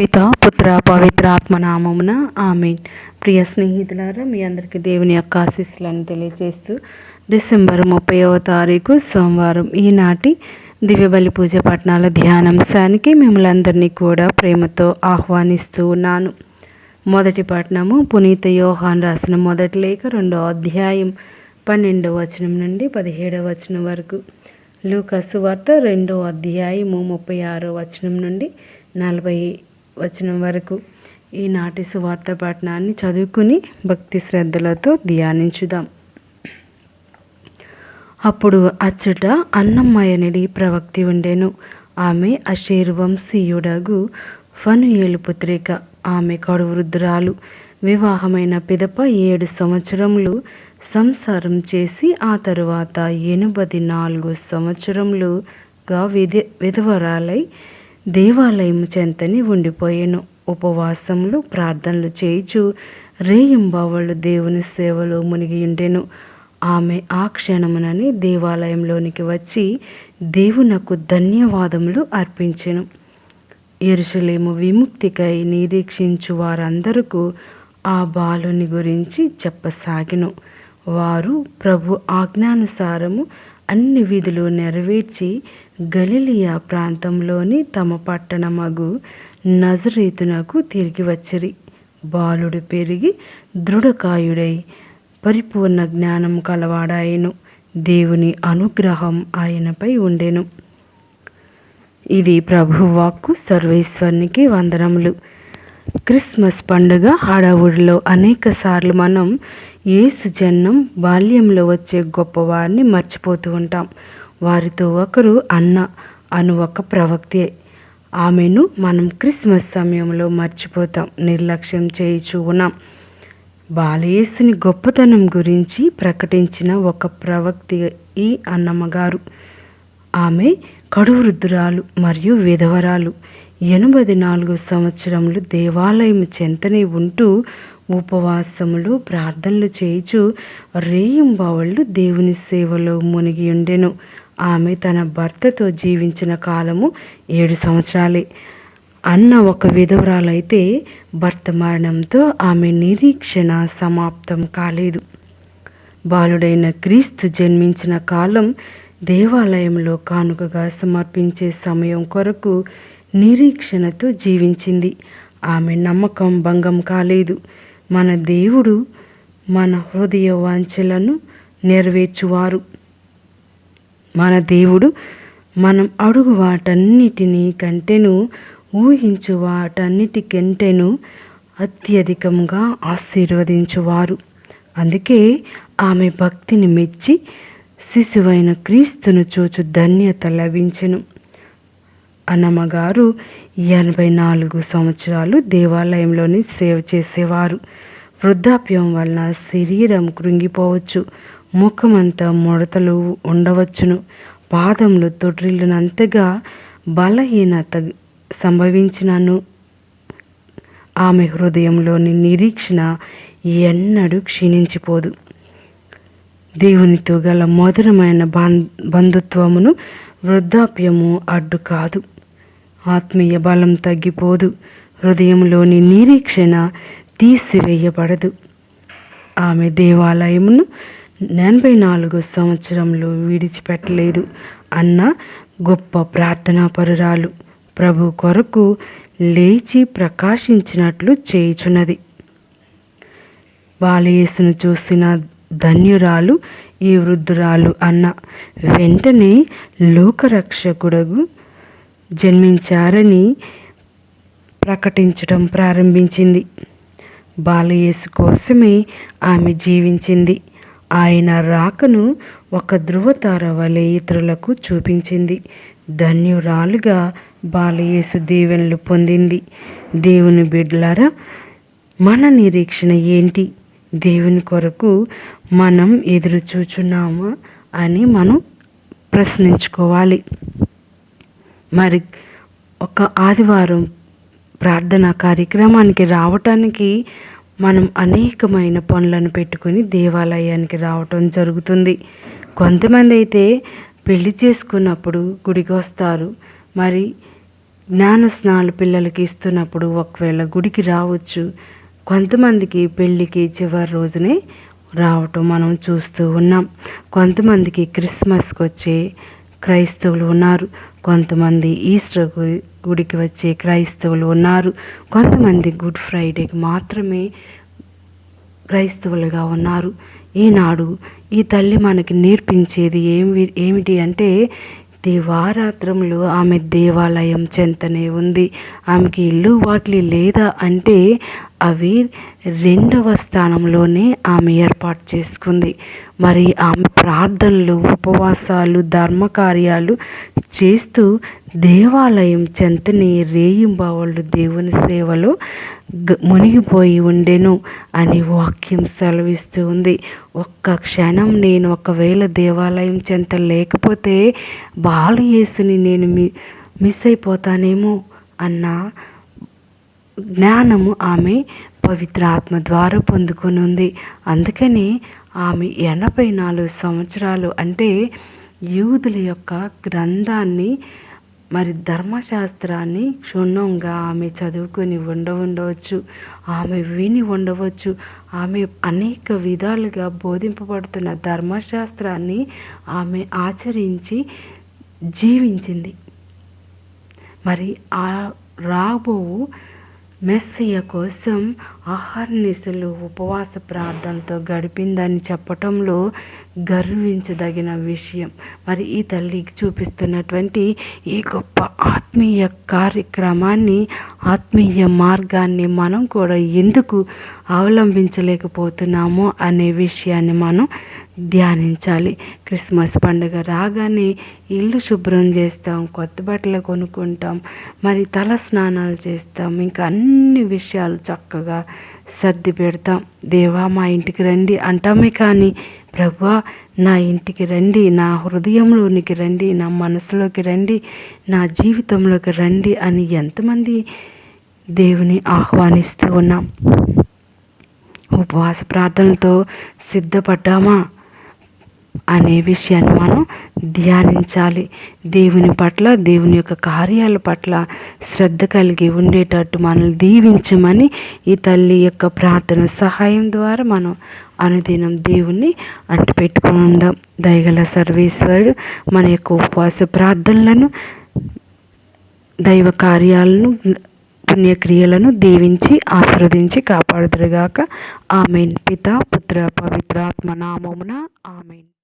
పిత పుత్ర పవిత్ర ఆత్మనామమున ఆమె ప్రియ స్నేహితులారా మీ అందరికీ దేవుని యొక్క ఆశీస్సులను తెలియజేస్తూ డిసెంబర్ ముప్పైవ తారీఖు సోమవారం ఈనాటి దివ్యబలి పూజ పట్టణాల ధ్యానాంశానికి మిమ్మల్ని అందరినీ కూడా ప్రేమతో ఆహ్వానిస్తూ ఉన్నాను. మొదటి పట్టణము పునీత యోహాన్ రాసిన మొదటి లేఖ రెండో అధ్యాయం పన్నెండవ వచనం నుండి పదిహేడవ వచనం వరకు. లూకసు వార్త రెండో అధ్యాయము ముప్పై ఆరో వచనం నుండి నలభై వచనం వరకు ఈనాటి సువార్త పట్టణాన్ని చదువుకుని భక్తి శ్రద్ధలతో ధ్యానించుదాం. అప్పుడు అచ్చట అన్నమ్మయనడి ప్రవక్తి ఉండెను. ఆమె అశీర్వంశీయుడగు ఫనుయేలు పుత్రిక. ఆమె కడు వృద్ధురాలు వివాహమైన పిదప ఏడు సంవత్సరములు సంసారం చేసి ఆ తరువాత ఎనిమిది నాలుగు సంవత్సరములుగా విధ విధవరాలై దేవాలయం చెంతని ఉండిపోయాను. ఉపవాసములు ప్రార్థనలు చేయిచు రేయింబావళ్ళు దేవుని సేవలో మునిగి ఉండెను ఆమె ఆ క్షణమునని దేవాలయంలోనికి వచ్చి దేవునకు ధన్యవాదములు అర్పించెను. ఎరుసలేము విముక్తికై నిరీక్షించు వారందరకు ఆ బాలుని గురించి చెప్పసాగిను. వారు ప్రభు ఆజ్ఞానుసారము అన్ని విధులు నెరవేర్చి గలిలియా ప్రాంతంలోని తమ పట్టణమగు నజరీతునకు తిరిగి వచ్చిరి. బాలుడు పెరిగి దృఢకాయుడై పరిపూర్ణ జ్ఞానం కలవాడాయను. దేవుని అనుగ్రహం ఆయనపై ఉండెను. ఇది ప్రభువాక్కు సర్వేశ్వరునికి వందనములు. క్రిస్మస్ పండుగ హడావుడిలో అనేకసార్లు మనం ఏసు జన్మం బాల్యంలో వచ్చే గొప్పవారిని మర్చిపోతూ ఉంటాం. వారితో ఒకరు అన్న అను ఒక ప్రవక్తే. ఆమెను మనం క్రిస్మస్ సమయంలో మర్చిపోతాం నిర్లక్ష్యం చేయిచూ ఉన్నాం. బాలయేసుని గొప్పతనం గురించి ప్రకటించిన ఒక ప్రవక్తి ఈ అన్నమ్మగారు. ఆమె కడువృద్ధురాలు మరియు విధవరాలు. ఎనభై నాలుగు సంవత్సరములు దేవాలయం చెంతనే ఉంటూ ఉపవాసములు ప్రార్థనలు చేయుచు రేయింబావళ్ళు దేవుని సేవలో మునిగి ఉండెను. ఆమె తన భర్తతో జీవించిన కాలము ఏడు సంవత్సరాలే. అన్న ఒక విధవరాలైతే భర్త మరణంతో ఆమె నిరీక్షణ సమాప్తం కాలేదు. బాలుడైన క్రీస్తు జన్మించిన కాలం దేవాలయంలో కానుకగా సమర్పించే సమయం కొరకు నిరీక్షణతో జీవించింది. ఆమె నమ్మకం భంగం కాలేదు. మన దేవుడు మన హృదయ వాంఛలను నెరవేర్చువారు. మన దేవుడు మనం అడుగు వాటన్నిటినీ కంటేను ఊహించు వాటన్నిటికంటేను అత్యధికంగా ఆశీర్వదించువారు. అందుకే ఆమె భక్తిని మెచ్చి శిశువైన క్రీస్తును చూచు ధన్యత లభించెను. అన్నమ్మగారు ఎనభై నాలుగు సంవత్సరాలు దేవాలయంలోని సేవ చేసేవారు. వృద్ధాప్యం వలన శరీరం కృంగిపోవచ్చు. ముఖమంతా ముడతలు ఉండవచ్చును. పాదములు తొట్రిల్లినంతగా బలహీనత సంభవించినను. ఆమె హృదయంలోని నిరీక్షణ ఎన్నడూ క్షీణించిపోదు. దేవునితో గల మధురమైన బంధుత్వమును వృద్ధాప్యము అడ్డు కాదు. ఆత్మీయ బలం తగ్గిపోదు. హృదయంలోని నిరీక్షణ తీసివేయబడదు. ఆమె దేవాలయమును ఎనభై నాలుగు సంవత్సరంలో విడిచిపెట్టలేదు అన్న గొప్ప ప్రార్థనా పరురాలు ప్రభు కొరకు లేచి ప్రకాశించినట్లు చేయుచున్నది. బాలయేసును చూసిన ధన్యురాలు ఈ వృద్ధురాలు అన్న వెంటనే లోకరక్షకుడగు జన్మించారని ప్రకటించడం ప్రారంభించింది. బాలయేసు కోసమే ఆమె జీవించింది. ఆయన రాకను ఒక ధృవతార వలె ఇతరులకు చూపించింది. ధన్యురాలుగా బాలయేసు దీవెనలు పొందింది. దేవుని బిడ్డలారా మన నిరీక్షణ ఏంటి? దేవుని కొరకు మనం ఎదురు చూచున్నామా అని మనం ప్రశ్నించుకోవాలి. మరి ఒక ఆదివారం ప్రార్థన కార్యక్రమానికి రావటానికి మనం అనేకమైన పనులను పెట్టుకొని దేవాలయానికి రావటం జరుగుతుంది. కొంతమంది అయితే పెళ్ళి చేసుకున్నప్పుడు గుడికి వస్తారు. మరి జ్ఞాన స్నాలు పిల్లలకి ఇస్తున్నప్పుడు ఒకవేళ గుడికి రావచ్చు. కొంతమందికి పెళ్ళికి చివరి రోజునే రావటం మనం చూస్తూ ఉన్నాం. కొంతమందికి క్రిస్మస్కి వచ్చే క్రైస్తవులు ఉన్నారు. కొంతమంది ఈస్టర్ గుడికి వచ్చే క్రైస్తవులు ఉన్నారు. కొంతమంది గుడ్ ఫ్రైడేకి మాత్రమే క్రైస్తవులుగా ఉన్నారు. ఈనాడు ఈ తల్లి మనకి నేర్పించేది ఏమి ఏమిటి అంటే దివారాత్రంలో ఆమె దేవాలయం చెంతనే ఉంది. ఆమెకి ఇల్లు వాకిలి లేదా అంటే అవి రెండవ స్థానంలోనే ఆమె ఏర్పాటు చేసుకుంది. మరి ఆమె ప్రార్థనలు ఉపవాసాలు ధర్మ కార్యాలు చేస్తూ దేవాలయం చెంతని రేయింబావళ్ళు దేవుని సేవలో మునిగిపోయి ఉండెను అని వాక్యం సెలవిస్తూ ఉంది. ఒక్క క్షణం నేను ఒకవేళ దేవాలయం చెంత లేకపోతే బాలు యేసుని నేను మి మిస్ అయిపోతానేమో అన్న జ్ఞానము ఆమె పవిత్ర ఆత్మ ద్వారా పొందుకొని ఉంది అందుకని ఆమె ఎనభై నాలుగు సంవత్సరాలు అంటే యూదుల యొక్క గ్రంథాన్ని మరి ధర్మశాస్త్రాన్ని క్షుణ్ణంగా ఆమె చదువుకొని ఉండ ఉండవచ్చు. ఆమె విని ఉండవచ్చు. ఆమె అనేక విధాలుగా బోధింపబడుతున్న ధర్మశాస్త్రాన్ని ఆమె ఆచరించి జీవించింది. మరి ఆ రాబో మెస్సియ కోసం ఆహారనిశలు ఉపవాస ప్రార్థనతో గడిపిందని చెప్పటంలో గర్వించదగిన విషయం. మరి ఈ తల్లికి చూపిస్తున్నటువంటి ఈ గొప్ప ఆత్మీయ కార్యక్రమాన్ని ఆత్మీయ మార్గాన్ని మనం కూడా ఎందుకు అవలంబించలేకపోతున్నామో అనే విషయాన్ని మనం ధ్యానించాలి. క్రిస్మస్ పండుగ రాగానే ఇల్లు శుభ్రం చేస్తాం కొత్త బట్టలు కొనుక్కుంటాం మరి తల స్నానాలు చేస్తాం ఇంకా అన్ని విషయాలు చక్కగా సర్ది పెడతాం. దేవా మా ఇంటికి రండి. అంటామే కానీ ప్రభా నా ఇంటికి రండి నా హృదయంలోనికి రండి నా మనసులోకి రండి నా జీవితంలోకి రండి అని ఎంతమంది దేవుని ఆహ్వానిస్తూ ఉన్నాం. ఉపవాస ప్రార్థనలతో సిద్ధపడ్డామా? అనే విషయాన్ని మనం ధ్యానించాలి. దేవుని పట్ల దేవుని యొక్క కార్యాల పట్ల శ్రద్ధ కలిగి ఉండేటట్టు మనల్ని దీవించమని ఈ తల్లి యొక్క ప్రార్థన సహాయం ద్వారా మనం అనుదినం దేవుణ్ణి అంటిపెట్టుకుని ఉందాం. దయగల సర్వేశ్వరుడు మన యొక్క ఉపవాస ప్రార్థనలను దైవ కార్యాలను పుణ్యక్రియలను దీవించి ఆశీర్వదించి కాపాడుదురుగాక. ఆమెన్. పిత పుత్ర పవిత్రాత్మ నామమున ఆమెన్.